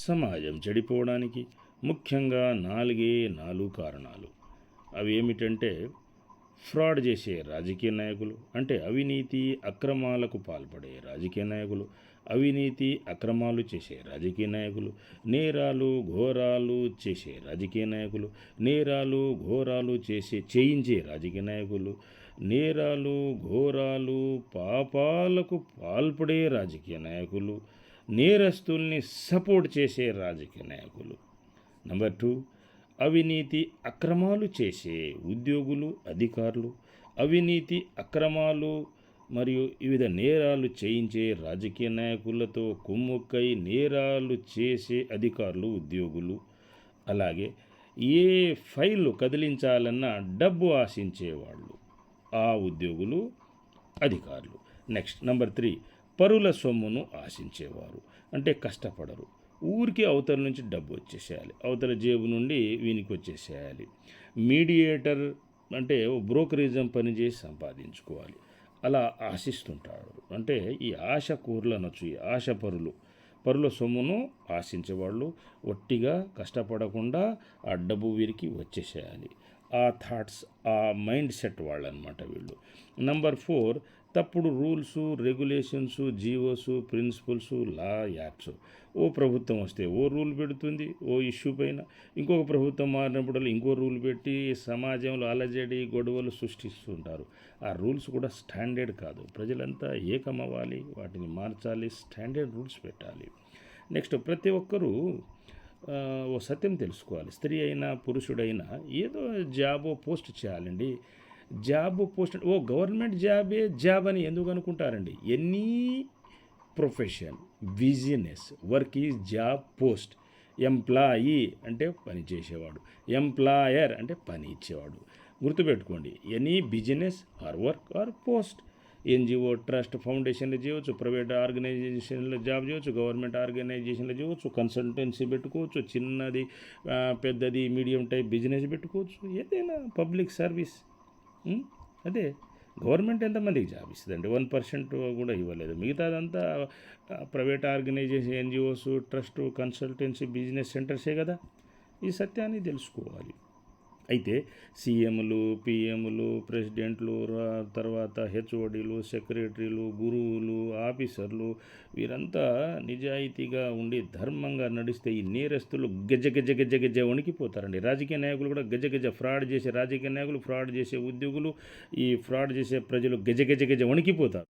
సమాజం చెడిపోవడానికి ముఖ్యంగా నాలుగే నాలుగు కారణాలు. అవి ఏమిటంటే ఫ్రాడ్ చేసే రాజకీయ నాయకులు అంటే అవినీతి అక్రమాలకు పాల్పడే రాజకీయ నాయకులు అవినీతి అక్రమాలు చేసే రాజకీయ నాయకులు నేరాలు ఘోరాలు చేసే రాజకీయ నాయకులు నేరాలు ఘోరాలు చేసే చేయించే రాజకీయ నాయకులు నేరాలు ఘోరాలు పాపాలకు పాల్పడే రాజకీయ నాయకులు నేరస్తుల్ని సపోర్ట్ చేసే రాజకీయ నాయకులు. నంబర్ టూ అవినీతి అక్రమాలు చేసే ఉద్యోగులు అధికారులు అవినీతి అక్రమాలు మరియు వివిధ నేరాలు చేయించే రాజకీయ నాయకులతో కుమ్ముక్కై నేరాలు చేసే అధికారులు ఉద్యోగులు. అలాగే ఏ ఫైలు కదిలించాలన్నా డబ్బు ఆశించేవాళ్ళు ఆ ఉద్యోగులు అధికారులు. నెక్స్ట్ నంబర్ త్రీ పరుల సొమ్మును ఆశించేవారు. అంటే కష్టపడరు. ఊరికి అవతల నుంచి డబ్బు వచ్చేసేయాలి. అవతల జేబు నుండి వీనికి వచ్చేసేయాలి. మీడియేటర్ అంటే బ్రోకరిజం పనిచేసి సంపాదించుకోవాలి. అలా ఆశిస్తుంటాడు అంటే ఈ ఆశ కూరలు అనొచ్చు ఈ ఆశ పరులు. పరుల సొమ్మును ఆశించేవాళ్ళు ఒట్టిగా కష్టపడకుండా ఆ డబ్బు వీరికి వచ్చేసేయాలి. ఆ థాట్స్ ఆ మైండ్ సెట్ వాళ్ళు అనమాట వీళ్ళు. నంబర్ ఫోర్ తప్పుడు rules regulations GOs principles law acts. ఓ ప్రభుత్వం వస్తే ఓ రూల్ పెడుతుంది ఓ ఇష్యూ పైన. ఇంకొక ప్రభుత్వం మారినప్పుడు ఇంకో రూల్ పెట్టి సమాజంలో అలజడి గొడవలు సృష్టిస్తుంటారు. ఆ రూల్స్ కూడా స్టాండర్డ్ కాదు. ప్రజలంతా ఏకమవ్వాలి వాటిని మార్చాలి స్టాండర్డ్ రూల్స్ పెట్టాలి. నెక్స్ట్ ప్రతి ఒక్కరూ ఓ సత్యం తెలుసుకోవాలి. స్త్రీ అయినా పురుషుడైనా ఏదో జాబో పోస్ట్ చేయాలండి. జాబ్ పోస్ట్ ఓ గవర్నమెంట్ జాబే జాబ్ అని ఎందుకు అనుకుంటారండి? Any profession business work is job post. Employee అంటే పని చేసేవాడు. ఎంప్లాయర్ అంటే పని ఇచ్చేవాడు. గుర్తుపెట్టుకోండి any business or work or post. NGO trust ఫౌండేషన్లో చేయవచ్చు ప్రైవేట్ ఆర్గనైజేషన్లో జాబ్ చేయవచ్చు గవర్నమెంట్ ఆర్గనైజేషన్లో చేయవచ్చు కన్సల్టెన్సీ పెట్టుకోవచ్చు చిన్నది పెద్దది మీడియం టైప్ బిజినెస్ పెట్టుకోవచ్చు ఏదైనా పబ్లిక్ సర్వీస్. అదే గవర్నమెంట్ ఎంతమందికి జాబ్ ఇస్తుందండి? వన్ పర్సెంట్ కూడా ఇవ్వలేదు. మిగతాదంతా private organisation NGOs trust consultancy business సెంటర్సే కదా? ఈ సత్యాన్ని తెలుసుకోవాలి. అయితే సీఎంలు పిఎంలు ప్రెసిడెంట్లు రా- తర్వాత హెచ్ఓడీలు సెక్రటరీలు గురువులు ఆఫీసర్లు వీరంతా నిజాయితీగా ఉండి ధర్మంగా నడిస్తే ఈ నేరస్తులు గజ గజ గజ గజ వణికిపోతారండి. రాజకీయ నాయకులు కూడా గజ గజ ఫ్రాడ్ చేసే రాజకీయ నాయకులు ఫ్రాడ్ చేసే ఉద్యోగులు ఈ ఫ్రాడ్ చేసే ప్రజలు గజ గజ గజ వణికిపోతారు.